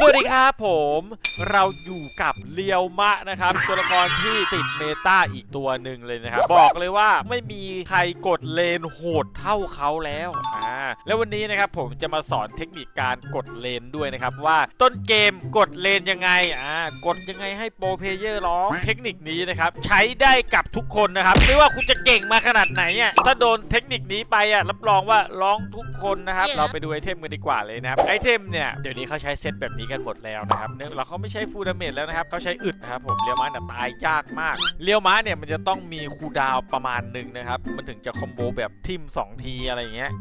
สวัสดีครับผมเราอยู่กับเลียวมะนะครับ ตัวละครที่ติดเมตาอีกตัวหนึ่งเลยนะครับ บอกเลยว่าไม่มีใครกดเลนโหดเท่าเขาแล้ว แล้ววันนี้นะครับผมจะมาสอนเทคนิคการกดเลนด้วยนะครับว่าต้นเกมกดเลนยังไงอ่ากดยังไงให้โปรเพลเยอร์ร้องเทคนิคนี้นะครับใช้ได้กับทุกคนนะครับไม่ว่าคุณจะเก่งมาขนาดไหนอะถ้าโดนเทคนิคนี้ไปอะรับรองว่าร้องทุกคนนะครับ เราไปดูไอเทมกันดีกว่าเลยนะครับไอเทมเนี่ยเดี๋ยวนี้เขาใช้เซตแบบนี้กันหมดแล้วนะครับเนื่องเราเขาไม่ใช้ฟูลดาเมจแล้วนะครับเขาใช้อึดนะครับผมเลียวม้าเนี่ยตายยากมากเลียวม้าเนี่ยมันจะต้องมีคูลดาวน์ประมาณหนึ่งนะครับมันถึงจะคอมโบแบบทิม2ทีอะไรอย่างเงี้ย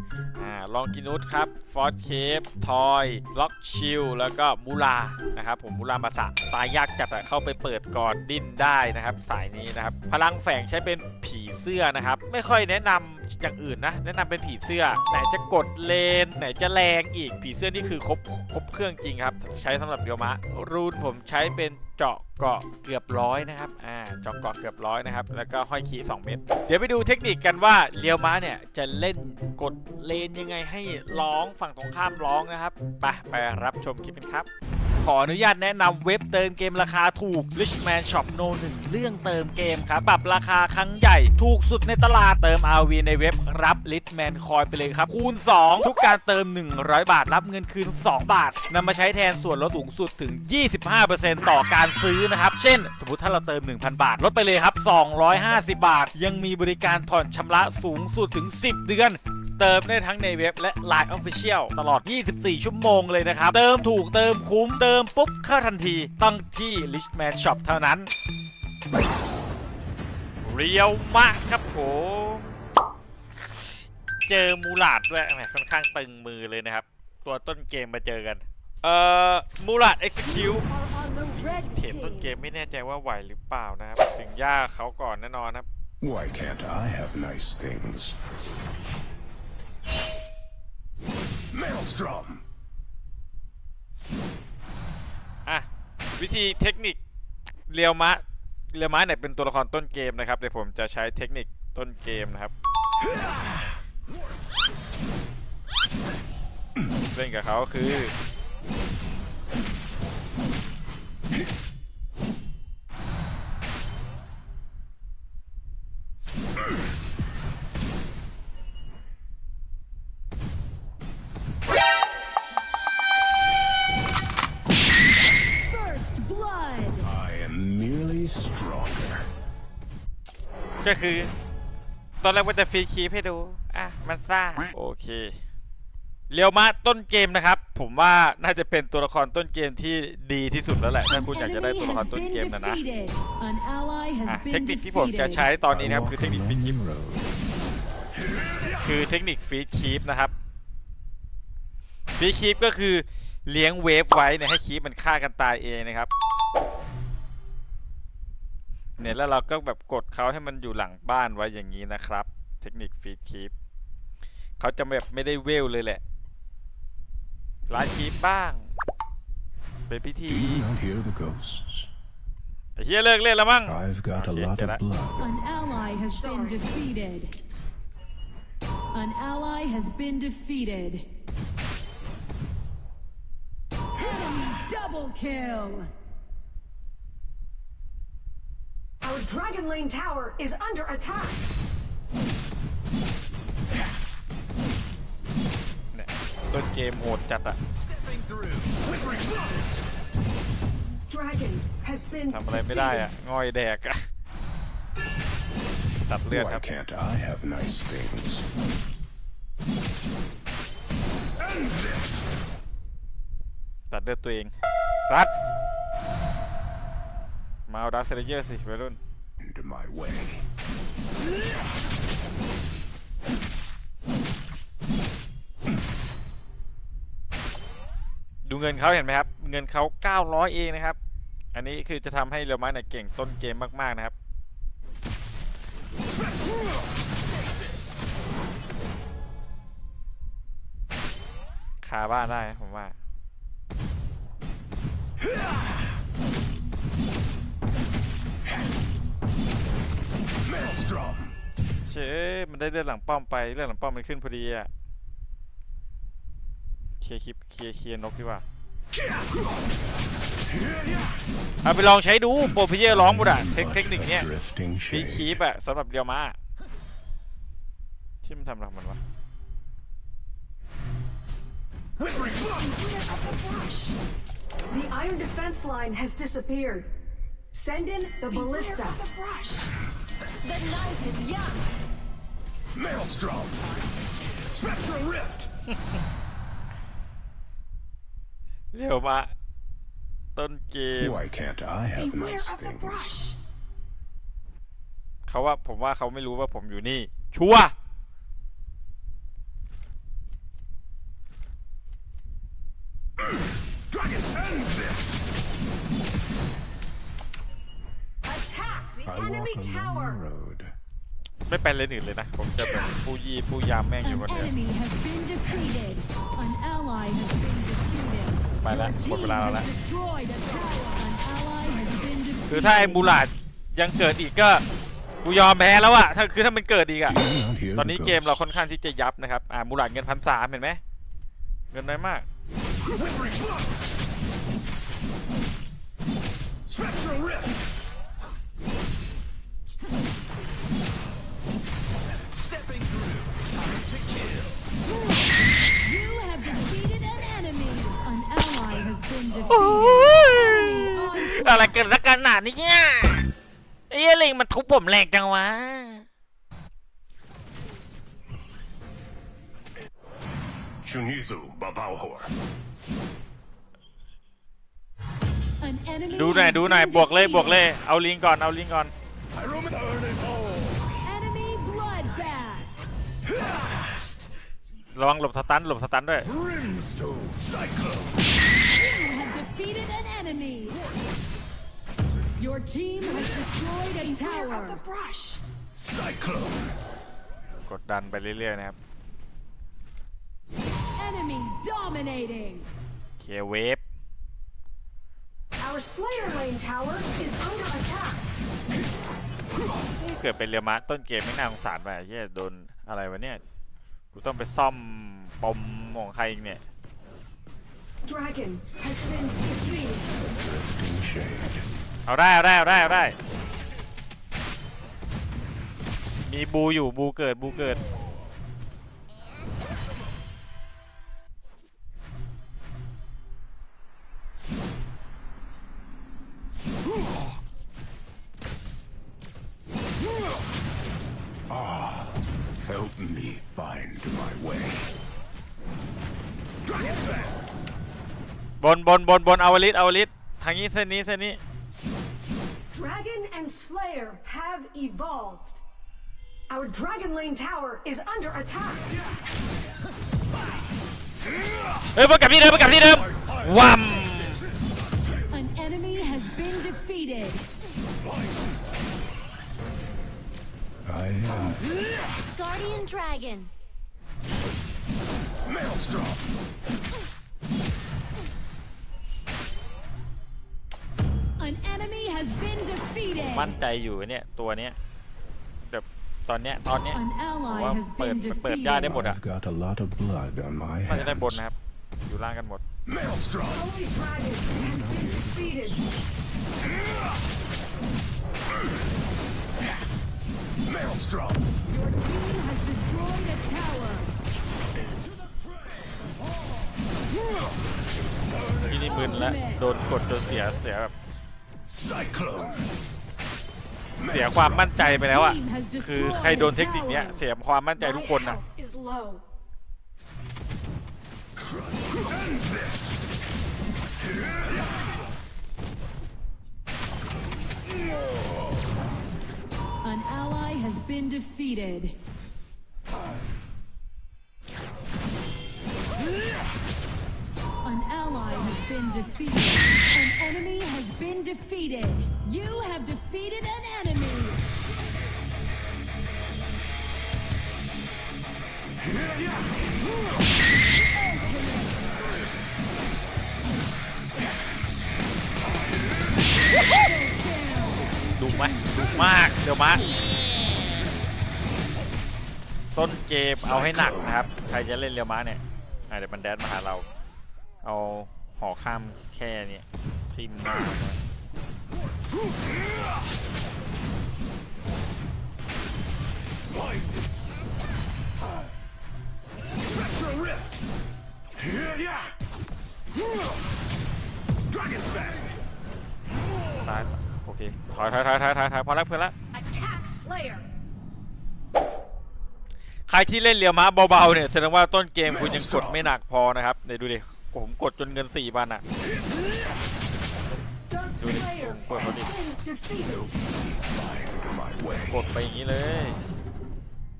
อ่าลองกินุสครับฟอร์ดเคฟทอยล็อกชิลแล้วก็มูลานะครับผมมูลามาสะตายยากจัดเข้าไปเปิดก่อนดิ้นได้นะครับ สายนี้นะครับ พลังแฝงใช้เป็นผีเสื้อนะครับ ไม่ค่อยแนะนำ อย่างอื่นนะ แนะนำเป็นผีเสื้อ ไหนจะกดเลน ไหนจะแรงอีกผีเสื้อนี่คือครบครบเครื่องจริงครับ ใช้สำหรับเดียวมะรูนผมใช้เป็นเจาะเกาะเกือบร้อยนะครับ อ่า เจาะเกาะเกือบร้อยนะครับ แล้วก็ห้อยคี2เม็ด เดี๋ยวไปดูเทคนิคกันว่าเลียวม้าเนี่ยจะเล่นกดเลนยังไงให้ร้องฝั่งตรงข้ามร้องนะครับ ไปไปรับชมคลิปกันครับ ขออนุญาตแนะนำเว็บเติมเกมราคาถูก Richman Shop No 1 เรื่องเติมเกมครับ ปรับราคาครั้งใหญ่ ถูกสุดในตลาดเติม RV ในเว็บรับ Richman Coin ไปเลยครับ คูณ 2 ทุกการเติม 100 บาท รับเงินคืน 2 บาทนำมาใช้แทนส่วนลดสูงสุดถึง 25%ต่อการซื้อนะครับ เช่น สมมติถ้าเราเติม 1,000 บาท ลดไปเลยครับ 250 บาท ยังมีบริการผ่อนชำระสูงสุดถึง 10 เดือน เติมได้ทั้งในเว็บและ Line Official ตลอด 24 ชั่วโมงเลยนะครับ เติมถูกเติมคุ้มเติมปุ๊บเข้าทันทีต้องที่ Richman Shop เท่านั้น เรียวมากครับผมเจอมูลาดด้วยแหมค่อนข้างตึงมือเลยนะครับ ตัวต้นเกมมาเจอกัน เอ่อ มูลาด execute เทรดต้นเกมไม่แน่ใจว่าไหวหรือเปล่านะครับ ถึงยากเขาก่อนแน่นอนครับ Why can't I have nice things? Maelstrom! อะ วิธีเทคนิคเรียวมะเรียวมะเนี่ยเป็นตัวละครต้นเกมนะครับ เดี๋ยวผมจะใช้เทคนิคต้นเกมนะครับ เล่นกับเขาคือ ก็คือ ตอนแรกว่าจะฟรีคีปให้ดู อะ มันซ่า โอเค เรียวมะต้นเกมนะครับ ผมว่าน่าจะเป็นตัวละครต้นเกมที่ดีที่สุดแล้วแหละ ถ้าคุณอยากจะได้ตัวละครต้นเกมนะนะ อะ เทคนิคที่ผมจะใช้ตอนนี้นะครับ คือเทคนิคฟรีคีปคือเทคนิคฟีดคีปนะครับฟีดคีปก็คือเลี้ยงเวฟไว้เนี่ยให้คีปมันฆ่ากันตายเองนะครับ เนี่ยแล้วเราก็แบบกดเขาให้มันอยู่หลังบ้านไว้อย่างนี้นะครับ เทคนิคฟีดคีปเขาจะแบบไม่ได้เวลเลยแหละลายคีปบ้าง เป็นพิธี Do you not hear the ghosts? ไอ้เฮียเลิกเล่นแล้วมั้ง I've got a Okay, lot get of it. blood. An ally has been defeated. An ally has been defeated. Enemy double kill. Our Dragon Lane tower is under attack. เนี่ยต้นเกมโหดจัดอะ Dragon has been ทำอะไรไม่ได้อะง่อยแดกอะตัดเลือดค Why รับ can't I have nice things? ตัดเลือดตัวเอง ซัด มาเอาดักเซเลเยอร์สิวัยรุ่น Into my way. ดูเงินเขาเห็นไหมครับ เงินเขา900เองนะครับ อันนี้คือจะทำให้เรอัลมาดเนี่ยเก่งต้นเกมมาก ๆ นะครับ คาบ้านได้นะผมว่า เชยมันได้เลือดหลังป้อมไปเลือดหลังป้อมมันขึ้นพอดีอะเคลียร์คลิปเคลียร์เคลียร์นกดีกว่าเอาไปลองใช้ดูโปรเพเยอร์ร้องบุดอะเทค But เทคนิค the เนี้ย drifting ฟรีคี shade. ปอะสำหรับเรียวมาชิมนทำอะไรของมันวะ The iron defense line has disappeared. Send in the ballista. The night is young. Maelstrom! Spectral Rift! เรียวมาต้นเกม Why can't I have Beware nice of the things? brush. เขาว่าผมว่าเขาไม่รู้ว่าผมอยู่นี่ ชัวร์ I walk enemy a lonely tower. road. ไม่ไปเลนอื่นเลยนะ ผมจะเป็นผู้ยี่ผู้ยามแม่งอยู่ An คนเดียว enemy has been defeated. An ally has been defeated. ไปแล้ว Your หมด team เวลาเราแล้ว has destroyed a tower. An ally has been defeated. คือถ้าไอ้มูหลาดยังเกิดอีกก็กูยอมแพ้แล้วอะถ้าคือถ้ามันเกิดอีกอะ Do you not hear ตอน the นี้เกม ghosts? เราค่อนข้างที่จะยับนะครับ อ่ามูหลาดเงินพันสามเห็นไหม เงินน้อยมาก Withering blood! Spectral Rift! Defeated. Enemy onslaught. อะไรเกิดสักขนาดนี้เนี่ยไอ้เหี้ยลิงมันทุบผมแรงจังวะ Shunizu Bavalhor. An enemy ดูหน่อย has ดูหน่อย been บวกเลยบวกเลย defeated. เอาลิงก่อนเอาลิงก่อน ระวังหลบสตันหลบสตันด้วย Brimstone Cyclone. You have defeated an enemy. Your team has destroyed a Beware of the tower. brush. Cyclone. กดดันไปเรื่อยๆนะครับ Enemy dominating. เคลียร์เวฟ Our Slayer Lane tower is under attack. เกิดเป็นเรือม้าต้นเกมไม่น่าสงสารไปเฮียโดนอะไรวะเนี่ย กูต้องไปซ่อมปมของใครอีกเนี่ย Dragon has been defeated. Drifting shade. เอาได้เอาได้เอาได้เอาได้ มีบูอยู่บูเกิดบูเกิด นบนบนบนเอาวลิสเอาวลิสทางนี้เส้นนี้เส้นนี้ Dragon and Slayer have evolved. Our Dragon Lane tower is under attack. เฮ้ยมากลับที่เดิมมากลับที่เดิมวัม An enemy has been defeated. I am Guardian Dragon. Maelstrom. Has been defeated. มั่นใจอยู่เนี่ยตัวเนี้ยแบบตอนเนี้ยตอนเนี้ย An ผม ally ว่า has เปิด been เปิดได้ได้หมด defeated. อะ I've got a lot of blood on my น่าจะได้บน hands. นะครับ อยู่ล่างกันหมด Maelstrom. Holy Dragon has been defeated. Maelstrom. Your team has destroyed a tower. ที่นี่มึนแล้วโดนกดจนเสียเสียแบบ Cyclone. เสียความมั่นใจไปแล้วอะ Team has คือ destroyed ใครโดน a เทคนิคเนี้ย tower. เสียความมั่นใจทุกคน My นะ An ally has been defeated. An enemy has been defeated. You have defeated an enemy. ดุไหมดุมากเดี๋ยวมาต้นเกมเอาให้หนักนะครับ ใครจะเล่นเรียวมาเนี่ยเดี๋ยวมันแดนมาหาเรา เอาหอข้ามแค่เนี้ยทิมหน้าเลย Spectral Rift! Yeah! Dragon's back! ตายโอเคถอยถอยถอยถอยถอยถอยพอแล้วเพื่อนละ Attack Slayer. ใครที่เล่นเรียวม้าเบาๆเนี่ยแสดงว่าต้นเกมคุณยังกดไม่หนักพอนะครับเดี๋ยวดูดิ ผมกดจนเงินสี่พันอะ Dark Slayer What, what has been defeated. Find my way. กดไปอย่างนี้เลย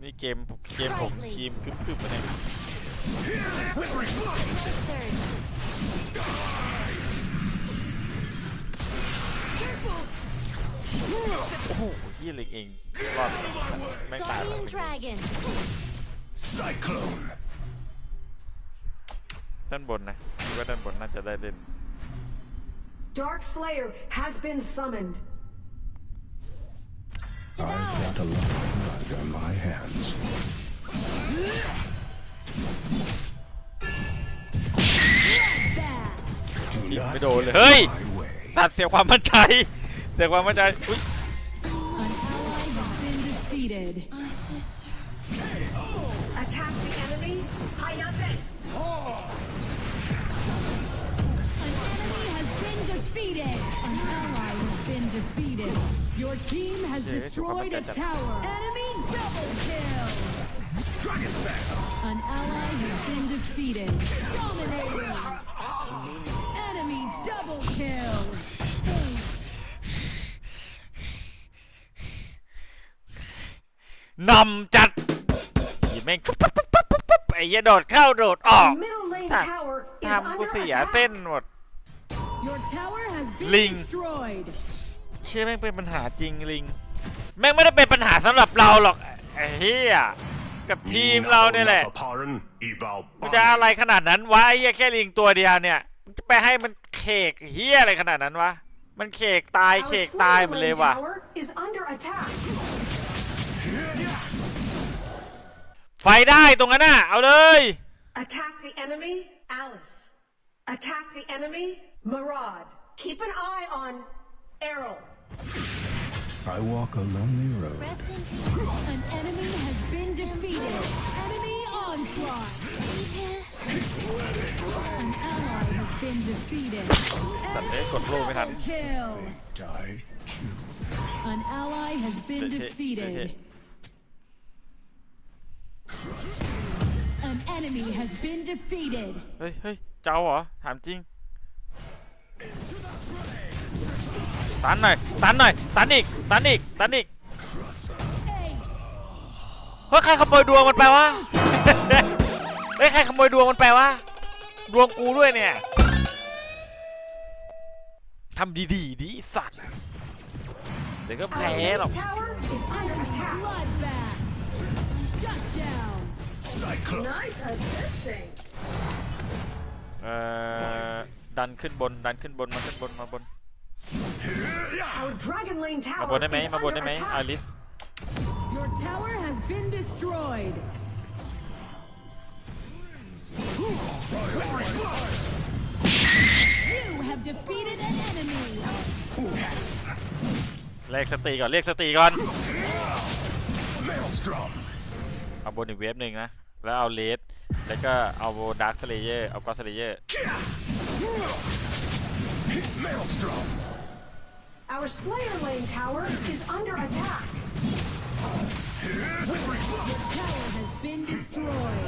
นี่เกมเกมผมทีมคึบๆไปเนี่ย Third. โอ้โหยี่เล็กเองรอดแม่งตายแล้ว Guardian Dragon. Cyclone! ด้านบนนะคิดว่าด้านบนน่าจะได้เล่น Dark Slayer has been summoned. I've got a lot of blood on my hands. ยิงไม่โดนเลย เฮ้ย My way. ตัดเสียความมั่นใจ เสียความมั่นใจ อุ้ย An ally has been defeated. defeated. An ally has been defeated. Your team has Yeah, it's destroyed a a tower. Enemy double kill. Dragon's back! An ally has been defeated. Dominating. Enemy double kill. Ace. นำจัดยิงแม่งปุ๊บปุ๊บปุ๊บปุ๊บปุ๊บปุ๊บไอ้เหี้ยโดดเข้าโดดออก The middle lane Tạm- tower is ทำกู under เสีย attack. เส้นหมด Your tower has been Ling. destroyed. เชื่อแม่งเป็นปัญหาจริงลิง แม่งไม่ได้เป็นปัญหาสำหรับเราหรอกไอ้เหี้ยกับทีมเราเนี่ยแหละ Paparan, Eval มันจะอะไรขนาดนั้นวะไอ้เหี้ยแค่ลิงตัวเดียวเนี่ยมันจะไปให้มันเขกเหี้ยอะไรขนาดนั้นวะมันเขกตาย Our เขกตาย Slayer หมดเลย lane ว่ะ tower is under attack. ไฟได้ตรงนั้นน่ะเอาเลย Attack the enemy. Alice. Attack the enemy. Marad. Keep an eye on Errol. I walk a lonely road. Rest in peace. An enemy has been defeated. Enemy onslaught. An ally has been defeated. สัตว์เอ้ยกดโล่ไม่ทัน Kill. Die chew. An ally has been Okay, defeated. okay. An enemy has been defeated. เฮ้ยเฮ้ยเจ้าเหรอ ถามจริง ตันหน่อยตันหน่อยตันอีกตันอีกตันอีกเฮ้ยใครขโมยดวงมันไปวะเฮ้ยใครขโมยดวงมันไปวะดวงกูด้วยเนี่ยทำดีๆดีสัตว์เดี๋ยวก็แพ้หรอกเอ่อดันขึ้นบนดันขึ้นบนมาขึ้นบนมาบน Our Dragon Lane มา tower บนได้ไหม is มาบนได้ under ไหมอ attack. ลิส Your tower has been destroyed. You have defeated an enemy. เรียกสติก่อนเรียกสติก่อน Maelstrom! เอาบนอีกเวฟหนึ่งนะ แล้วเอาเลสแล้วก็เอาดาร์คสเลเยอร์เอาก็สเลเยอร์ Maelstrom! Our Slayer Lane tower is under attack. Tower has been destroyed.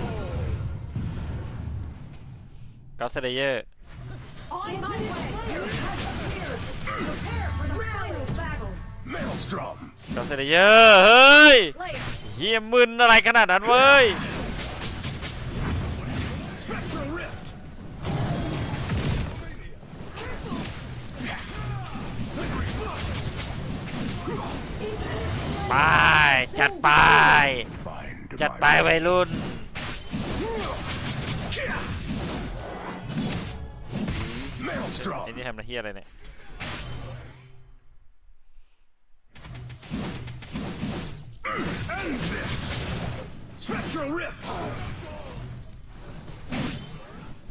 ก็สเลเยอร์ On my way. Has appeared. Prepare for the final battle. Maelstrom! ก็สเลเยอร์ เฮ้ย Slayer. เฮียมึนอะไรขนาดนั้นเว้ย ไป จัดไป Find จัด my ไปวัยรุ่น Maelstrom! ไอ้นี่ทำหน้าที่อะไรเนี่ย End this! Spectral Rift!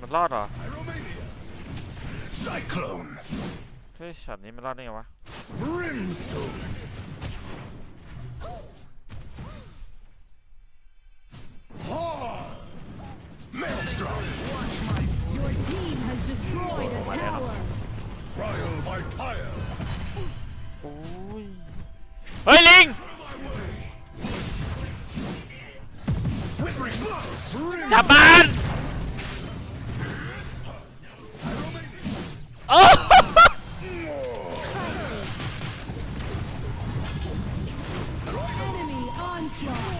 มันรอดเหรอ Cyclone. เฮ้ยช็อตนี้มันรอดได้ไงวะ โอ้ย เฮ้ย ลิง Withering blows. Ring. จับมันโอ้ Enemy onslaught.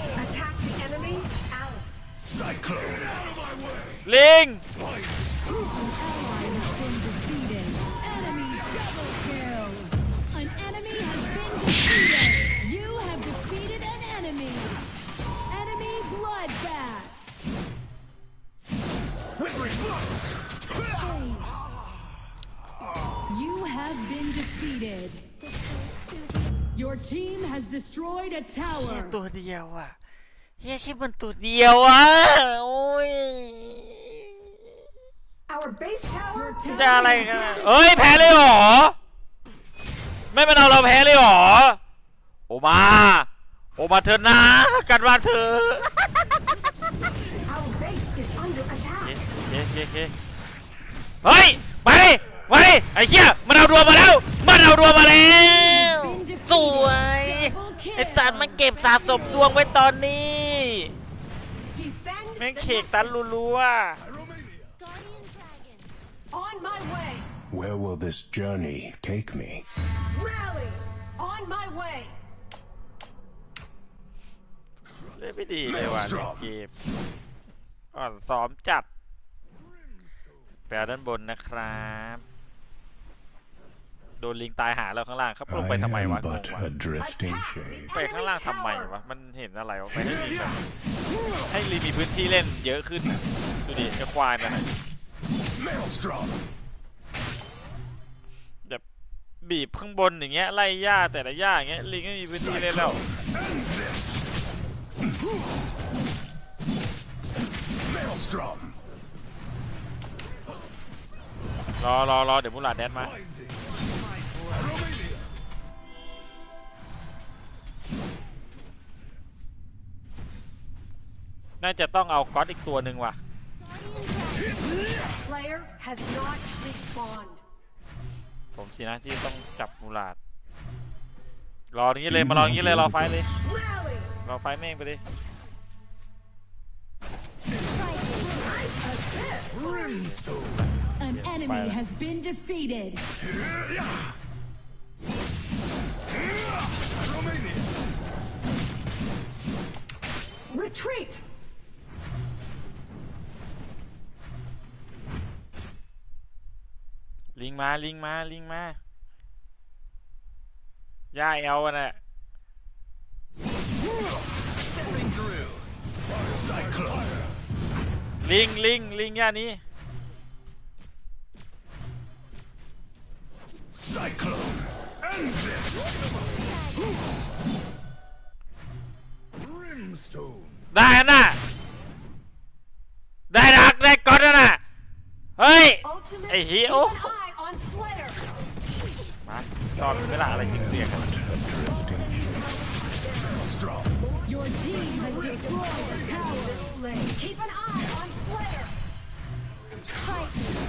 You have been defeated. Your team has destroyed a tower. ตัวเดียวอะเฮียคิดมันตัวเดียวอะโอ้ย Our base tower Your is จะอะไร under กัน attack. อะเอ้ยแพ้เลยเหรอ ไม่เป็นเอาเราแพ้เลยเหรอ โอมา โอมาเถอะนะกันมาเถอะ เคโอเคโอเคเฮ้ย มาดิ มาดิ ไอ้เหี้ย มันเอาดวงมาแล้ว มันเอาดวงมาแล้วสวยไอ้สัตว์มันเก็บสะสมดวงไว้ตอนนี้ Defend แม่ง the เขกตัน Nexus. รัว Guardian Dragon. On my way. Where will this journey take me? Rally. On my way. ๆเล่นไม่ดีเลยว่ะเล่นเกม อ่อนซ้อมจัดแปลด้านบนนะครับ โดนลิงตายหาแล้วข้างล่างเขาลงไป I ทำไมวะ am ง but งวะ a drifting shade. ไปข้างล่างทำไมวะ มันเห็นอะไรวะไปให้ลิงแบบให้ลิงมีพื้นที่เล่นเยอะขึ้น ดูดิจะควายมันอะ Maelstrom. แบบบีบข้างบนอย่างเงี้ยไล่หญ้าแต่ละหญ้าอย่างเงี้ยลิงไม่มีพื้นที่เล่นแล้ว End this. Maelstrom. รอรอรอเดี๋ยวมูหลาดแดนมา น่าจะต้องเอาก๊อตอีกตัวหนึ่งว่ะ Slayer has not respawned. ผมสินะที่ต้องจับมูหลาด รออย่างนี้เลยมารออย่างนี้เลยรอไฟเลย Rally. รอไฟแม่งไปดิ Brimstone. An Yeah, enemy fire. has been defeated. Romania. Retreat. ลิงมาลิงมาลิงมาย่าเอลกันน่ะ Cyclone. ลิงลิงลิงย่านี้ Cyclone. End this. Brimstone. ได้น่ะได้รักได้ก๊อตน่ะเฮ้ย Ultimate. Hey, he- keep oh. an eye on Slayer. มาตอนเวลาอะไรจริงเสียงกัน Maelstrom. Your team has destroyed a tower. Keep an eye on Slayer.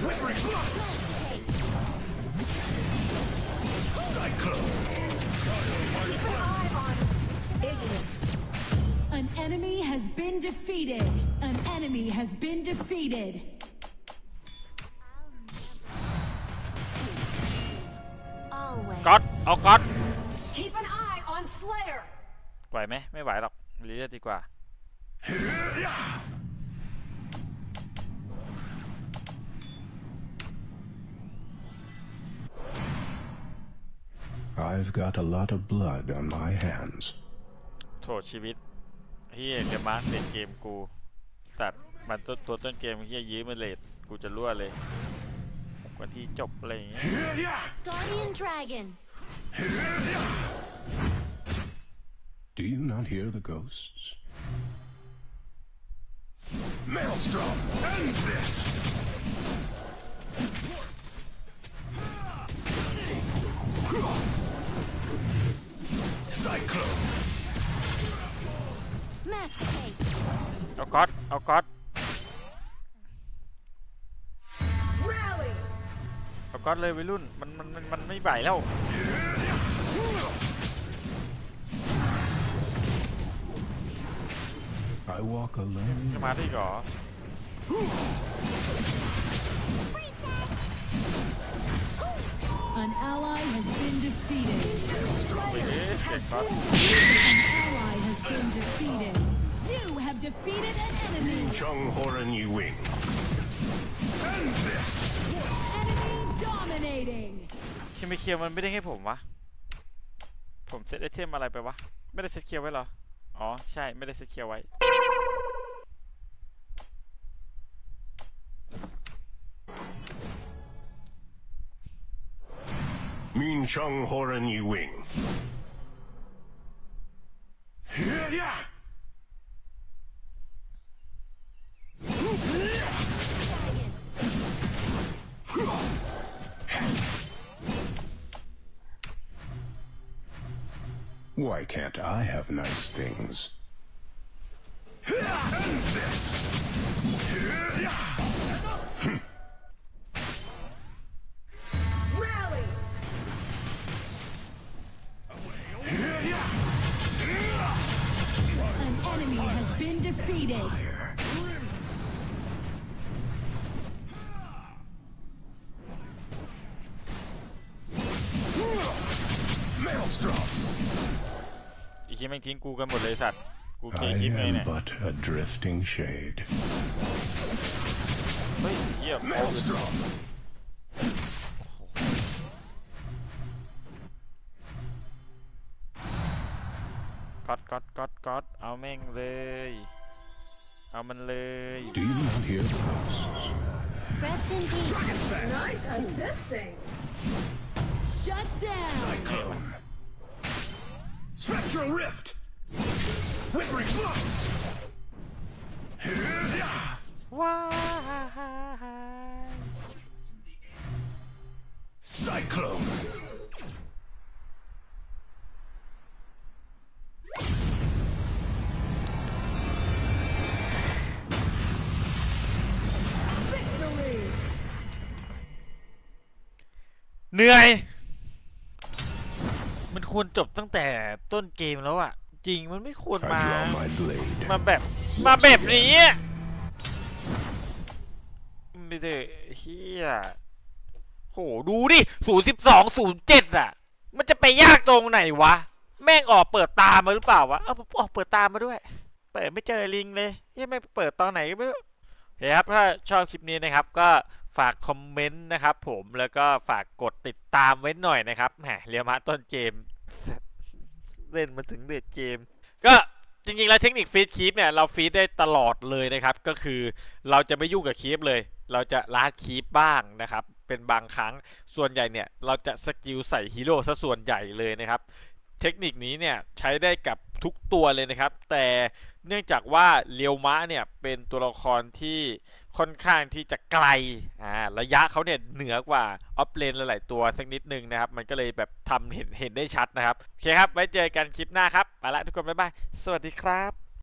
Withering blows. Cyclone. Keep an eye on Ignis. An enemy has been defeated. An enemy has been defeated. Always. ก๊อตเอาก๊อต Keep an eye on Slayer. ไหวไหมไม่ไหวหรอก รีเลือดดีกว่า I've got a lot of blood on my hands. โทษชีวิตเฮียเกมมาร์คเด็ดเกมกู ตัดมันตัวตัวต้นเกมเฮียยื้อมาเลดกูจะรั่วเลยกว่าที่จบอะไรอย่างเงี้ย Guardian Dragon. Do you not hear the ghosts? Maelstrom, end this! Cyclone! Oh god, oh god. Rally! เอาก็เลยวัยรุ่นมันมันมันมันไม่ไหวแล้ว I walk alone. จะมาได้อีกเหรอ An ally has been defeated. เฮ้ยเสียงก๊อต An ally has been defeated. You have defeated an enemy. Chung Horan Yi Wing. Enemy dominating. คิมเคียวมันไม่ได้ให้ผมวะ ผมเซตไอเทมอะไรไปวะ ไม่ได้เซตเคียวไว้เหรอ อ๋อ ใช่ ไม่ได้เซตเคียวไว้ Min Chung Horan Yi Wing. Why can't I have nice things? Rally! An enemy has been defeated. แม่งทิ้งกูกันหมดเลยสัตว์กูเคลีย I ร์คลิปไงเนี่ย am but a drifting shade. เฮ้ยเยี่ยม Maelstrom! ก๊อตก๊อตก๊อตก๊อตเอาแม่งเลย เอามันเลย Do you not hear the ghosts? Rest in peace. Nice assisting! Shut down. Cyclone! Spectral Rift! Withering Blows! ว้าย Cyclone! Victory. เหนื่อย มัน ควรจบตั้งแต่ต้นเกมแล้วอะจริงมันไม่ควร I มา draw my blade. มาแบบมาแบบนี้อะไม่ใช่เฮียโหดูดิศูนย์สิบสองศูนย์เจ็ดอะมันจะไปยากตรงไหนวะ แม่งออกเปิดตามาหรือเปล่าวะ เอาออกเปิดตามาด้วย เปิดไม่เจอลิงเลยเฮ้ยไม่งเปิดตอนไหนก็ไม่รู้โอเคครับถ้าชอบคลิปนี้นะครับ ก็ฝากคอมเมนต์นะครับผมแล้วก็ฝากกดติดตามไว้หน่อยนะครับแหมเรียมาต้นเกม เล่นมาถึงเดือดเกม ก็จริงๆ แล้วเทคนิคฟีดคีปเนี่ย เราฟีดได้ตลอดเลยนะครับ ก็คือเราจะไม่ยุ่งกับคีปเลย เราจะลาดคีปบ้างนะครับ เป็นบางครั้งส่วนใหญ่เนี่ย เราจะสกิลใส่ฮีโร่ซะส่วนใหญ่เลยนะครับ เทคนิคนี้เนี่ย ใช้ได้กับ ทุกตัวเลยนะครับ แต่เนื่องจากว่าเลียวมะเนี่ยเป็นตัวละครที่ค่อนข้างที่จะไกลอ่าระยะเขาเนี่ยเหนือกว่าออฟเลนหลาย ๆ ตัวสักนิดนึงนะครับ มันก็เลยแบบทำเห็นเห็นได้ชัดนะครับ โอเคครับ ไว้เจอกันคลิปหน้าครับไปละทุกคน บ๊ายบาย สวัสดีครับ